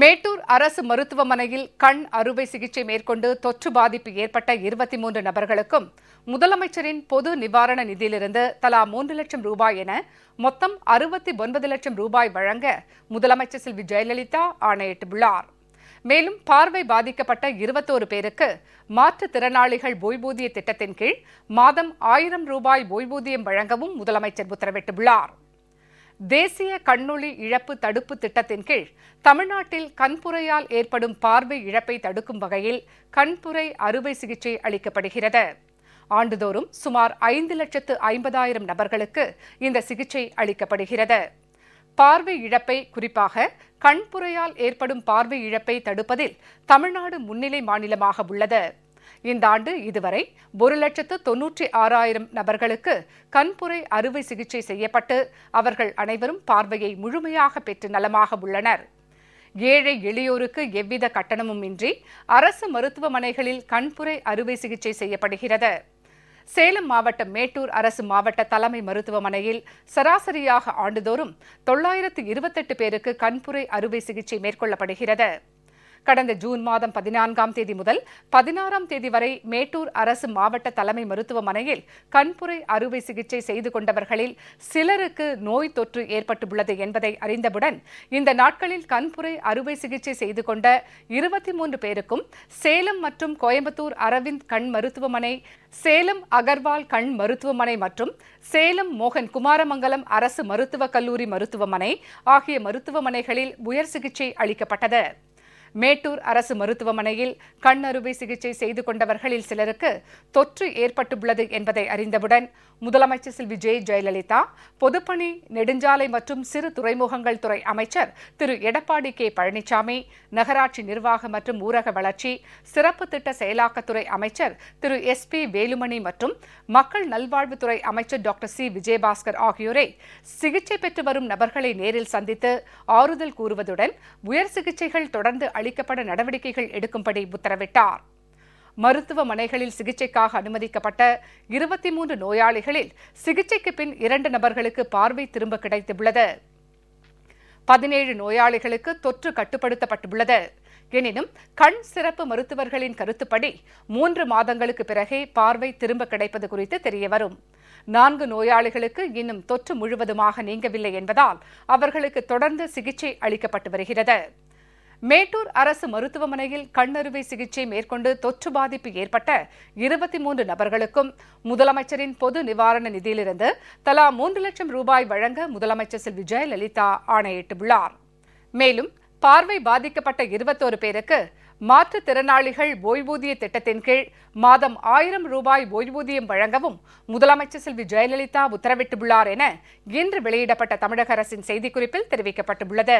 மேட்டூர் அரசு மருத்துவமனையில் கண் அறுவை சிகிச்சை மேற்கொண்டு தொற்று பாதிப்பு ஏற்பட்ட இருபத்தி மூன்று நபர்களுக்கும் முதலமைச்சரின் பொது நிவாரண நிதியிலிருந்து தலா மூன்று லட்சம் ரூபாய் என மொத்தம் அறுபத்தி ஒன்பது லட்சம் ரூபாய் வழங்க முதலமைச்சர் செல்வி ஜெயலலிதா ஆணையிட்டுள்ளார். மேலும் பார்வை பாதிக்கப்பட்ட இருபத்தோரு பேருக்கு மாற்றுத்திறனாளிகள் ஓய்வூதிய திட்டத்தின் கீழ் மாதம் ஆயிரம் ரூபாய் ஓய்வூதியம் வழங்கவும் முதலமைச்சர் உத்தரவிட்டுள்ளார். தேசிய கண்ணொளி இழப்பு தடுப்பு திட்டத்தின் கீழ் தமிழ்நாட்டில் கண்புரையால் ஏற்படும் பார்வை இழப்பை தடுக்கும் வகையில் கண்புரை அறுவை சிகிச்சை அளிக்கப்படுகிறது. ஆண்டுதோறும் சுமார் ஐந்து லட்சத்து ஐம்பதாயிரம் நபர்களுக்கு இந்த சிகிச்சை அளிக்கப்படுகிறது. பார்வை இழப்பை குறிப்பாக கண்புரையால் ஏற்படும் பார்வை இழப்பை தடுப்பதில் தமிழ்நாடு முன்னிலை மாநிலமாக உள்ளது. இந்த ஆண்டு இதுவரை ஒரு லட்சத்து தொன்னூற்றி ஆறாயிரம் நபர்களுக்கு கண்புரை அறுவை சிகிச்சை செய்யப்பட்டு அவர்கள் அனைவரும் பார்வையை முழுமையாக பெற்று நலமாக உள்ளனர். ஏழை எளியோருக்கு எவ்வித கட்டணமும் இன்றி அரசு மருத்துவமனைகளில் கண்புரை அறுவை சிகிச்சை செய்யப்படுகிறது. சேலம் மாவட்டம் மேட்டூர் அரசு மாவட்ட தலைமை மருத்துவமனையில் சராசரியாக ஆண்டுதோறும் தொள்ளாயிரத்து இருபத்தெட்டு பேருக்கு கண்புரை அறுவை சிகிச்சை மேற்கொள்ளப்படுகிறது. கடந்த ஜூன் மாதம் பதினான்காம் தேதி முதல் பதினாறாம் தேதி வரை மேட்டூர் அரசு மாவட்ட தலைமை மருத்துவமனையில் கண்புரை அறுவை சிகிச்சை செய்து கொண்டவர்களில் சிலருக்கு நோய் தொற்று ஏற்பட்டுள்ளது என்பதை அறிந்தவுடன் இந்த நாட்களில் கண்புரை அறுவை சிகிச்சை செய்து கொண்ட இருபத்தி மூன்று பேருக்கும் சேலம் மற்றும் கோயம்புத்தூர் அரவிந்த் கண் மருத்துவமனை சேலம் அகர்வால் கண் மருத்துவமனை மற்றும் சேலம் மோகன் குமாரமங்கலம் அரசு மருத்துவக் கல்லூரி மருத்துவமனை ஆகிய மருத்துவமனைகளில் உயர் சிகிச்சை அளிக்கப்பட்டது. மேட்டூர் அரசு மருத்துவமனையில் கண் அறுவை சிகிச்சை செய்து கொண்டவர்களில் சிலருக்கு தொற்று ஏற்பட்டுள்ளது என்பதை அறிந்தவுடன் முதலமைச்சர் செல்வி ஜெய் ஜெயலலிதா பொதுப்பணி நெடுஞ்சாலை மற்றும் சிறு துறைமுகங்கள் துறை அமைச்சர் திரு. எடப்பாடி கே. பழனிசாமி நகராட்சி நிர்வாக மற்றும் ஊரக வளர்ச்சி சிறப்பு திட்ட செயலாக்கத்துறை அமைச்சர் திரு. எஸ். பி. வேலுமணி மற்றும் மக்கள் நல்வாழ்வுத்துறை அமைச்சர் டாக்டர் சி. விஜயபாஸ்கர் ஆகியோரை சிகிச்சை பெற்று வரும் நபர்களை நேரில் சந்தித்து ஆறுதல் கூறுவதுடன் உயர் சிகிச்சைகள் தொடர்ந்து அளிக்கப்பட நடவடிக்கைகள் எடுக்கும்படி உத்தரவிட்டார். மருத்துவமனைகளில் சிகிச்சைக்காக அனுமதிக்கப்பட்ட இருபத்தி மூன்று நோயாளிகளில் சிகிச்சைக்கு பின் இரண்டு நபர்களுக்கு பார்வை திரும்ப கிடைத்துள்ளது. பதினேழு நோயாளிகளுக்கு தொற்று கட்டுப்படுத்தப்பட்டுள்ளது. எனினும் கண் சிறப்பு மருத்துவர்களின் கருத்துப்படி மூன்று மாதங்களுக்கு பிறகே பார்வை திரும்ப கிடைப்பது குறித்து தெரியவரும். நான்கு நோயாளிகளுக்கு இன்னும் தொற்று முழுவதுமாக நீங்கவில்லை என்பதால் அவர்களுக்கு தொடர்ந்து சிகிச்சை அளிக்கப்பட்டு வருகிறது. மேட்டூர் அரசு மருத்துவமனையில் கண்ணறுவை சிகிச்சை மேற்கொண்டு தொற்று பாதிப்பு ஏற்பட்ட இருபத்தி மூன்று நபர்களுக்கும் முதலமைச்சரின் பொது நிவாரண நிதியிலிருந்து தலா மூன்று லட்சம் ரூபாய் வழங்க முதலமைச்சர் செல்வி ஜெயலலிதா ஆணையிட்டுள்ளார். மேலும் பார்வை பாதிக்கப்பட்ட இருபத்தோரு பேருக்கு மாற்றுத்திறனாளிகள் ஓய்வூதிய திட்டத்தின் கீழ் மாதம் ஆயிரம் ரூபாய் ஓய்வூதியம் வழங்கவும் முதலமைச்சர் செல்வி ஜெயலலிதா உத்தரவிட்டுள்ளார் என இன்று வெளியிடப்பட்ட தமிழக அரசின் செய்திக்குறிப்பில் தெரிவிக்கப்பட்டுள்ளது.